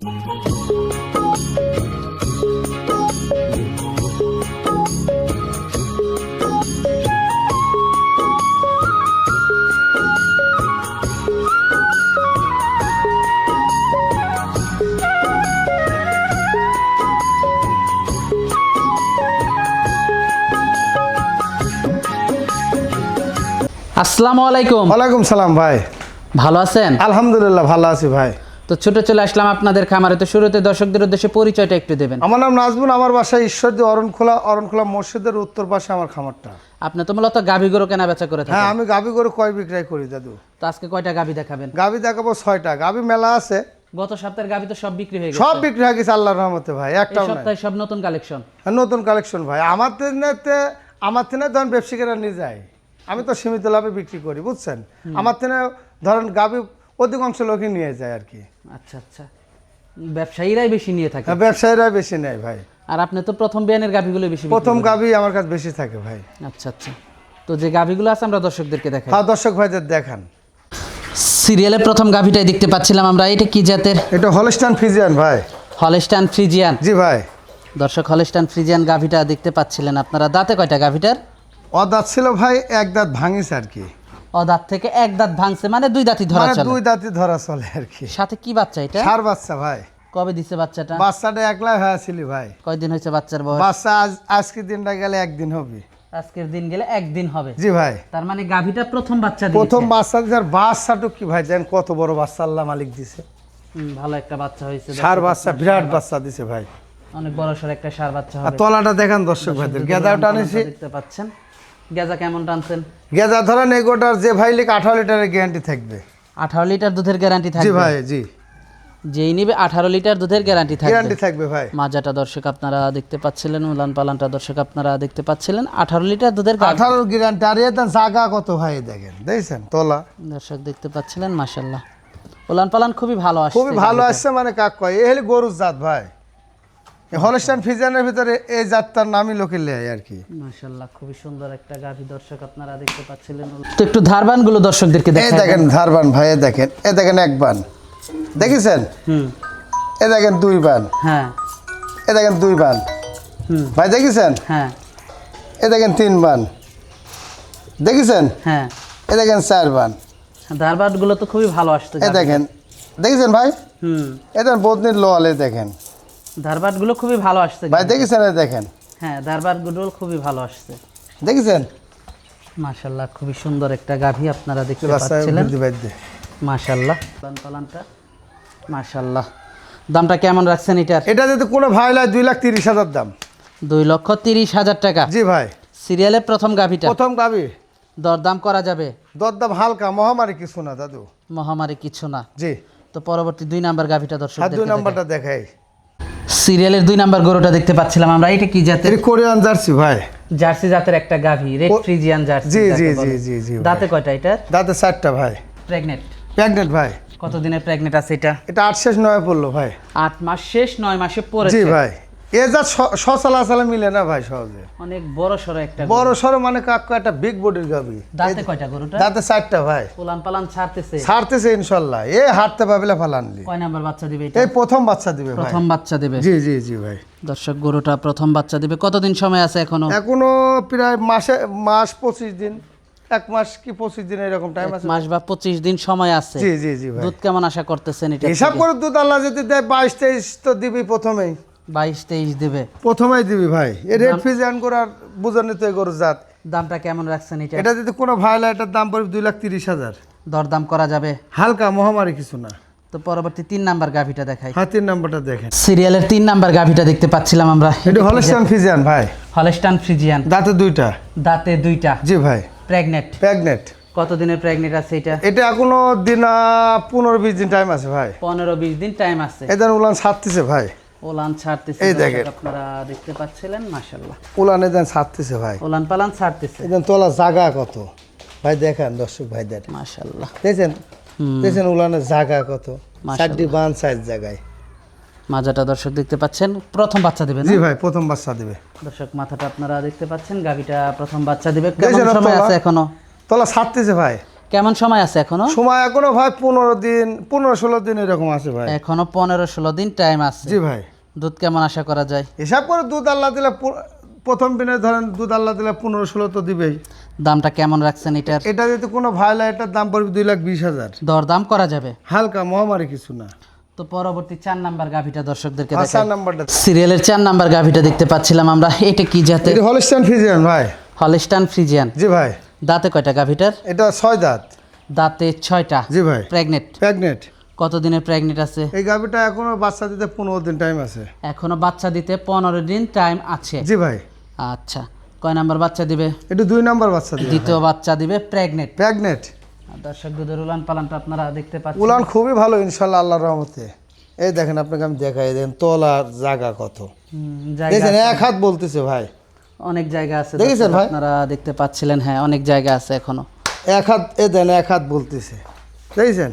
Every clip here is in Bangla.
আসসালামু আলাইকুম। ওয়ালাইকুম সালাম ভাই। ভালো আছেন? আলহামদুলিল্লাহ ভালো আছি ভাই। তো ছোট চলে আসলাম আপনাদের খামারে। তো শুরুতে দর্শকদের উদ্দেশ্যে পরিচয়টা একটু দেবেন। আমার নাম নাজমুন আমার বাসায় ঈশ্বরদী অরণখোলা অরণখোলা মসজিদের উত্তর পাশে আমার খামারটা। আপনি তো মূলত গাভী গরু কেনা বেচা করে হ্যাঁ আমি গাভি করে কয় বিক্রয় করি দাদু? তো আজকে কয়টা গাভী দেখাবেন? গাভি দেখাবো ছয়টা। গাভি মেলা আছে। গত সপ্তাহের গাভী তো সব বিক্রি হয়ে গেছে। সব বিক্রি হয়ে গেছে আল্লাহর রহমতে ভাই নাই। সপ্তাহে সব নতুন কালেকশন? হ্যাঁ, নতুন কালেকশন ভাই। আমার থেকে আমার থেকে ধরেন ব্যবসায়ীরা নিয়ে যায়। আমি তো সীমিত লাভে বিক্রি করি বুঝছেন? আমার থেকে ধরেন গাভি অধিকাংশ লোকই নিয়ে যায় আর কি। আচ্ছা আচ্ছা। ব্যবসায়ীরাই বেশি নিয়ে থাকে? হ্যাঁ, ব্যবসায়ীরা বেশি নেয় ভাই। আর আপনি তো প্রথম বিয়ানের গাভীগুলো বেশি প্রথম। গাভি আমার কাছে বেশি থাকে ভাই। আচ্ছা আচ্ছা। তো যে গাভীগুলো আছে আমরা দর্শকদেরকে দেখাই। হ্যাঁ দর্শক ভাইদের দেখান। সিরিয়ালে প্রথম গাভীটাই দেখতে পাচ্ছিলাম আমরা। এটা কি জাতের? এটা হলস্টান ফ্রিজিয়ান ভাই। Holstein Friesian. জি ভাই। দর্শক হলেস্টান ফ্রিজিয়ান গাভীটা দেখতে পাচ্ছিলেন আপনারা। দাঁতে কয়টা গাভীটার? ও দাঁত ছিল ভাই এক দাঁত ভাঙিছে আর কি। ও দাঁত থেকে এক দাঁত ভাঙছে মানে দুই দাঁতই ধরা মানে চলে। দুই দাঁতই ধরা চলে আর কি। সাথে কি বাচ্চা এটা? সার বাচ্চা ভাই। কবে দিছে বাচ্চাটা? বাচ্চাটা একলাই হয়েছিলি ভাই। কয়দিন হয়েছে বাচ্চার বয়স? বাচ্চা আজ আজকে দিনটা গেলে একদিন হবে। আজকের দিন গেলে একদিন হবে। জি ভাই। তার মানে গাভীটা প্রথম বাচ্চা প্রথম বাচ্চা দিছে আর বাচ্চাটুক কি ভাই দেন কত বড় বাচ্চা আল্লাহ মালিক দিছে। ভালো একটা বাচ্চা হয়েছে। সার বাচ্চা বিরাট বাচ্চা দিছে ভাই। অনেক বড় সর একটা সার বাচ্চা আর হবে। তলাটা দেখেন দর্শক ভাইদের। গেদাও টানেছি দেখতে পাচ্ছেন। গেজা কেমন টানছেন? গেদা ধরেন এগোটার যে ভাই লিখ আঠারো লিটারের গ্যারান্টি থাকবে। আঠারো লিটার দুধের গ্যারান্টি জি থাকবে? ভাই জি। যেই নিবে আঠারো লিটার দুধের গ্যারান্টি থাকবে। গ্যারান্টি থাকবে ভাই। মাজাটা দর্শক আপনারা দেখতে পাচ্ছিলেন উলান পালানটা দর্শক আপনারা দেখতে পাচ্ছিলেন। আঠারো লিটার দুধের আঠারো গ্যারান্টি আর এর জায়গা কত ভাই দেখেন দেখছেন? তোলা। দর্শক দেখতে পাচ্ছিলেন মাসাল্লাহ উলান পালান খুবই ভালো আসছে খুবই ভালো আসছে মানে কাক কয় এ হলে গরুর জাত ভাই। হলস্টান ফিজানের ভিতরে এই জাতটার নামই লোকে লেয় আর কি। মাশাল্লাহ খুবই সুন্দর একটা গাভী দর্শক আপনারা দেখতে পাচ্ছিলেন। তো একটু ধারবানগুলো দর্শকদেরকে এই দেখাই দেখেন ধারবান ভাই এ দেখেন এ দেখেন এক বান। দেখেছেন? হুম। এ দেখেন দুই বান। হ্যাঁ। এ দেখেন দুই বান। হুম। ভাই দেখেছেন? হ্যাঁ। এ দেখেন তিন বান। দেখেছেন? হ্যাঁ। এ দেখেন চার বান। ধারবানগুলো তো খুবই ভালো আসছে এ দেখেন। দেখেছেন ভাই? হুম। এ দেখেন বদনির লোয়ালে দেখেন। ধারবানগুলো খুবই ভালো আসছে ভাই দেখেছেন দেখেন? হ্যাঁ ধারবানগুলো খুবই ভালো আসছে। দেখেছেন? মাশাল্লাহ খুবই সুন্দর একটা গাভী আপনারা দেখতে পাচ্ছিলেন। মাশাল্লাহ পালানটা মাশাল্লাহ দামটা কেমন রাখছেন এটার? এটা যদি কোনো ভাই লাই দুই লাখ তিরিশ হাজার দাম। দুই লক্ষ তিরিশ হাজার টাকা। জি ভাই। সিরিয়ালের প্রথম গাভীটা? প্রথম গাবি দরদাম করা যাবে? দরদাম হালকা মহামারী কিছু না দাদু। মহামারী কিছু না। জি। তো পরবর্তী দুই নাম্বার গাভীটা দর্শক দুই নাম্বারটা দেখাই। সিরিয়ালের দুই নাম্বার গরুটা দেখতে পাচ্ছিলাম আমরা। এটা কি জাতের? কোরিয়ান জার্সি ভাই। জার্সি জাতের একটা গাভি রেড ফ্রিজিয়ান জার্সি জি, জি, জি, জি, জি, দাঁতে কয়টা এটা দাঁতে চারটা ভাই। প্রেগনেন্ট প্রেগনেন্ট ভাই। কতদিনের প্রেগনেন্ট আছে এটা? এটা আট শেষ নয় পড়ল ভাই। আট মাস শেষ নয় মাসে পড়েছে। জি ভাই। এ যা সচলা মিলে না ভাই সহজে। অনেক বড় সড়ো একটা বড় সড়ো মানে কাকু একটা বিগ বডির গাবি। দাঁতে কয়টা গরুটা? দাঁতে চারটা ভাই। উলান পালান ছাড়তেছে ছাড়তেছে এ হাঁটতে পাবিলা ফালানলি। কয় নাম্বার বাচ্চা দিবে এটা? এই প্রথম বাচ্চা দিবে ভাই। প্রথম বাচ্চা দেবে। জি জি জি ভাই। দর্শক গরুটা প্রথম বাচ্চা দিবে। কতদিন সময় আছে এখনও? এখনও প্রায় মাসে মাস পঁচিশ দিন। এক মাস কি পঁচিশ দিন এরকম টাইম আছে। মাস বা পঁচিশ দিন সময় আছে। জি জি জি ভাই। দুধ কেমন আশা করতেছেন এটা হিসাব করে দুধ আল্লাহ যদি দেয় বাইশ তেইশ তো দিবি প্রথমেই। বাইশ তেইশ দেবে। প্রথমেই দিবি ভাই। এ রেড ফিজ অ্যান করার বুঝানি তো গরুর জাত। দামটা কেমন রাখছেন এটা? এটা যদি কোনো ভাইলা এটার দাম পড়বে দুই লাখ তিরিশ হাজার। দরদাম করা যাবে? হালকা মহামারী কিছু না। তো পরবর্তী তিন নাম্বার গাভিটা দেখাই। হ্যাঁ তিন নাম্বারটা দেখেন। সিরিয়ালের তিন নাম্বার গাভিটা দেখতে পাচ্ছিলাম আমরা। এটা হলস্টান ফিজিয়ান ভাই। Holstein Friesian. দাঁতে দুইটা। দাঁতে দুইটা। জি ভাই। প্রেগনেন্ট প্রেগনেন্ট কত দিনের প্রেগনেন্ট আছে এটা? এটা এখনও দিন পনেরো বিশ দিন টাইম আছে ভাই। পনেরো বিশ দিন টাইম আছে। এদের উলান ছাড়তেছে ভাই। ওলান ছাড়তেছে এই দেখেন। আপনারা দেখতে পাচ্ছিলেন মাশাল্লাহ উলান এদের ছাড়তেছে ভাই। ওলান পালান ছাড়তেছে। এদের তোলা জাগা কত? ভাই দেখেন দর্শক ভাই দেখ মাশাল্লাহ দেখছেন হুম। দেখছেন উলানের জাগা কত? মাশাআল্লাহ। চারটি বান সাইজ জায়গায়। মাজাটা দর্শক দেখতে পাচ্ছেন প্রথম বাচ্চা দেবে জি ভাই প্রথম বাচ্চা দিবে। দর্শক মাথাটা আপনারা দেখতে পাচ্ছেন গাভিটা প্রথম বাচ্চা দিবে। কেমন সময় আছে এখনও? তোলা ছাড়তেছে ভাই। কেমন সময় আছে এখনও? সময় এখনও ভাই পনেরো দিন পনেরো ষোলো দিন এরকম আছে ভাই। এখনও পনেরো ষোলো দিন টাইম আছে। জি ভাই। দুধ কেমন আশা করা যায়? হিসাব করে দুধ আল্লাহ দিলে প্রথম দিনে ধরেন দুধ আল্লাহ দিলে পনেরো ষোলো তো দিবেই। দামটা কেমন রাখছেন এটার? এটা যদি কোনো ভাইলা এটার দাম পড়বে দুই লাখ বিশ হাজার। দরদাম করা যাবে? হালকা মহামারী কিছু না। তো পরবর্তী চার নাম্বার গাভিটা দর্শকদেরকে চার নাম্বারটা। সিরিয়ালের চার নাম্বার গাভিটা দেখতে পাচ্ছিলাম আমরা। এটা কি জাতের? এটা হলস্টাইন ফিজিয়ান ভাই। হলিস্টান ফ্রিজিয়ান। জি ভাই। দাঁতে কয়টা গাভিটার? এটা ছয় দাঁত। দাঁতে ছয়টা। জি ভাই। প্রেগনেন্ট প্রেগনেন্ট কতদিনের প্রেগনেন্ট আছে? এই গাভিটা এখনও বাচ্চা দিতে পনেরো দিন টাইম আছে। এখনও বাচ্চা দিতে পনেরো দিন টাইম আছে। জি ভাই। আচ্ছা কয় নাম্বার বাচ্চা দিবে? এটা দুই নাম্বার বাচ্চা দিবে। দ্বিতীয় বাচ্চা দিবে প্রেগনেন্ট প্রেগনেন্ট দর্শক দুধের উলান পালানটা আপনারা দেখতে পাচ্ছেন। উলান খুবই ভালো ইনশাল্লাহ আল্লাহর রহমতে। এই দেখেন আপনাকে আমি দেখাই দেন তোলার জায়গা কত। দেখছেন এক হাত বলতেছে ভাই। অনেক জায়গা আছে দেখেছেন ভাই? আপনারা দেখতে পাচ্ছিলেন হ্যাঁ অনেক জায়গা আছে এখনও। এক হাত এ দেন এক হাত বলতেছে। দেখছেন?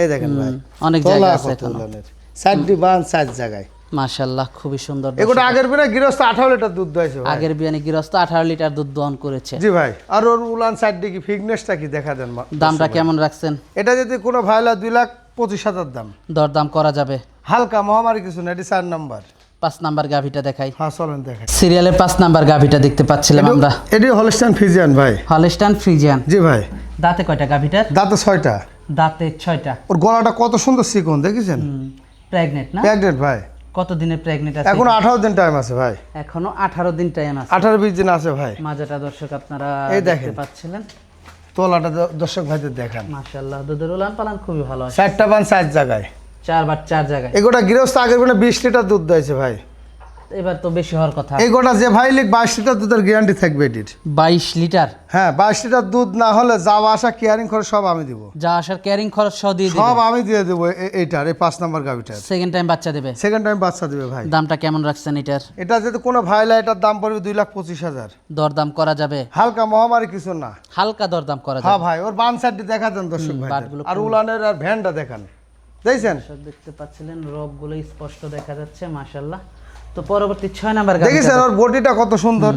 এই দেখেন ভাই। অনেক জায়গা আছে এখনও। উলানের বান চার জায়গায়। মাশাল্লাহ খুবই সুন্দর এগুলো আগের বিনা গৃহস্থ আঠারো লিটার দুধ দোয়াইছে ভাই। আগের বিয়ানি গৃহস্থ আঠারো লিটার দুধ দহন করেছে। জি ভাই আর ওর উলান চারটি কি ফিটনেসটা কি দেখা দেন দামটা কেমন রাখছেন? এটা যদি কোনো ভাইলা দুই লাখ পঁচিশ হাজার দাম। দরদাম করা যাবে। হালকা মহামারী কিছু না এটি চার নাম্বার। পাঁচ নাম্বার গাভিটা দেখাই। হ্যাঁ চলেন দেখেন সিরিয়ালের পাঁচ নাম্বার গাভিটা দেখতে পাচ্ছিলাম আমরা। এটি হলস্টাইন ফিজিয়ান ভাই। হলিস্টান ফ্রিজিয়ান। জি ভাই। দাঁতে কয়টা গাভিটার? দাঁতে ছয়টা। দাঁতে ছয়টা। ওর গলাটা কত সুন্দর চিকন দেখেছেন? প্রেগনেন্ট না? প্রেগনেন্ট ভাই। কত দিনের প্রেগনেন্ট আছে? এখন আঠারো দিন টাইম আছে ভাই। এখনও আঠারো দিন টাইম আছে। আঠারো বিশ দিন আছে ভাই। মাজাটা দর্শক আপনারা এই দেখতে। পাচ্ছিলেন। তোলাটা দর্শক ভাইদের দেখান। মাশাল্লাহ দুধের উলান পালান খুবই ভালো আছে। চারটা বান চার জায়গায়। চার বার চার জায়গায়। এগোটা গৃহস্থ আগের বিশ লিটার দুধ দিয়েছে ভাই। এবার তো বেশি হওয়ার কথা। এই গোটা যে ভাই লিখ বাইশ লিটার দুধের গ্যারান্টি থাকবে এটির। বাইশ লিটার? হ্যাঁ বাইশ লিটার দুধ না হলে যাওয়া আসা কেয়ারিং খরচ সব আমি দিব। যা আসার ক্যারিং খরচ সহ দিয়ে সব আমি দিয়ে দেবো এইটার এই পাঁচ নাম্বার গাভিটার। সেকেন্ড টাইম বাচ্চা দেবে। সেকেন্ড টাইম বাচ্চা দেবে ভাই। দামটা কেমন রাখছেন এটার? এটা যদি কোনো ভাইলা এটার দাম পড়বে দুই লাখ পঁচিশ হাজার। দরদাম করা যাবে। হালকা মহামারী কিছু না। হালকা দরদাম করা যাবে। হ্যাঁ ভাই ওর বান সাইডটি দেখা দেন দর্শক ভাই আর উলানের আর ভ্যানটা দেখান। দেখছেন? দেখতে পাচ্ছিলেন রোগগুলো স্পষ্ট দেখা যাচ্ছে মাশাল্লাহ তো পরবর্তী ছয় নাম্বার গাভিটা দেখেছেন ওর বডিটা কত সুন্দর?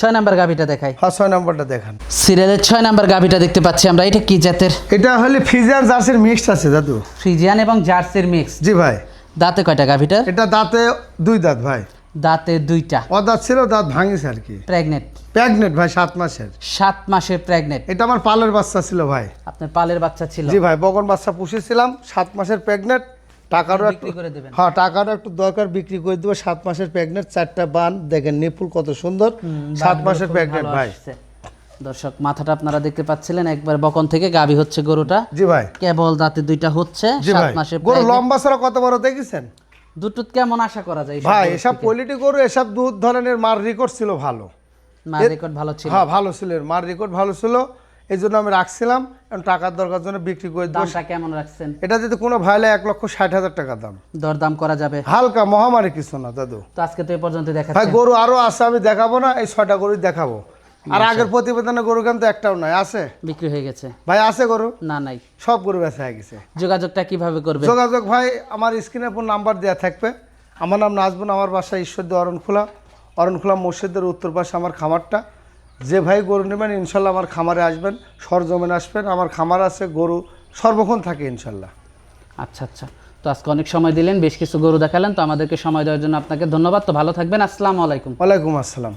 ছয় নাম্বার গাভিটা দেখাই। হ্যাঁ ছয় নম্বরটা দেখান। সিরিয়ালের ছয় নাম্বার গাভিটা দেখতে পাচ্ছি আমরা এটা কি জাতের? এটা হলে ফিজিয়ান জার্সির মিক্সড আছে দাদু। ফ্রিজিয়ান এবং জার্সির মিক্স জি ভাই। দাঁতে কয়টা গাভীটা? এটা দাঁতে দুই দাঁত ভাই। দাঁতে দুইটা। ও দাঁত ছিল দাঁত ভাঙিছে আর কি। প্রেগনেন্ট প্রেগনেন্ট ভাই সাত মাসের। সাত মাসের প্রেগনেন্ট এটা আমার পালের বাচ্চা ছিল ভাই। আপনার পালের বাচ্চা ছিল? জি ভাই বগন বাচ্চা পুষেছিলাম সাত মাসের প্রেগনেন্ট টাকারও একটু করে দেবেন। হ্যাঁ টাকারও একটু দরকার বিক্রি করে দেবো। সাত মাসের প্রেগনেন্ট চারটা বান। দেখেন নিপুল কত সুন্দর। সাত মাসের প্রেগনেন্ট ভাই। দর্শক মাথাটা আপনারা দেখতে পাচ্ছিলেন একবার বকন থেকে গাভী হচ্ছে গরুটা। জি ভাই। কেবল দাঁতে দুইটা হচ্ছে সাত মাসের গরু লম্বা ছাড়া কত বড় দেখেছেন? দুটোত কেমন আশা করা যায় ভাই এসব? কোয়ালিটি গরু এসব দুধ ধরনের মার রেকর্ড ছিল ভালো। মা রেকর্ড ভালো ছিল? হ্যাঁ ভালো ছিল। মার রেকর্ড ভালো ছিল। এই জন্য আমি রাখছিলাম। এখন টাকার দরকার জন্য বিক্রি করে দামটা কেমন রাখছেন? এটা যদি কোনো ভাইলে এক লক্ষ ষাট হাজার টাকা দাম। দরদাম করা যাবে? হালকা মহামারী কিছু না দাদু। তো আজকে তো এই পর্যন্ত দেখাচ্ছেন গরু আরও আছে আমি দেখাবো না এই ছয়টা গরু দেখাবো। আর আগের প্রতিবেদনে গরু কিন্তু একটাও নাই আছে? বিক্রি হয়ে গেছে। ভাই আছে গরু? না নাই। সব গরু বেচা হয়ে গেছে। যোগাযোগটা কীভাবে করবে? যোগাযোগ ভাই আমার স্ক্রিনে উপর নাম্বার দেওয়া থাকবে। আমার নাম নাজবুন আমার বাসা ঈশ্বরদী অরণখোলা। অরণখোলা মসজিদের উত্তর পাশে আমার খামারটা। যে ভাই গরু নেবেন ইনশাল্লাহ আমার খামারে আসবেন সরজমিনে আসবেন। আমার খামার আছে গরু সর্বক্ষণ থাকে ইনশাল্লাহ। আচ্ছা আচ্ছা। তো আজকে অনেক সময় দিলেন বেশ কিছু গরু দেখালেন। তো আমাদেরকে সময় দেওয়ার জন্য আপনাকে ধন্যবাদ। তো ভালো থাকবেন। আসসালামু আলাইকুম। ওয়ালাইকুম আসসালাম।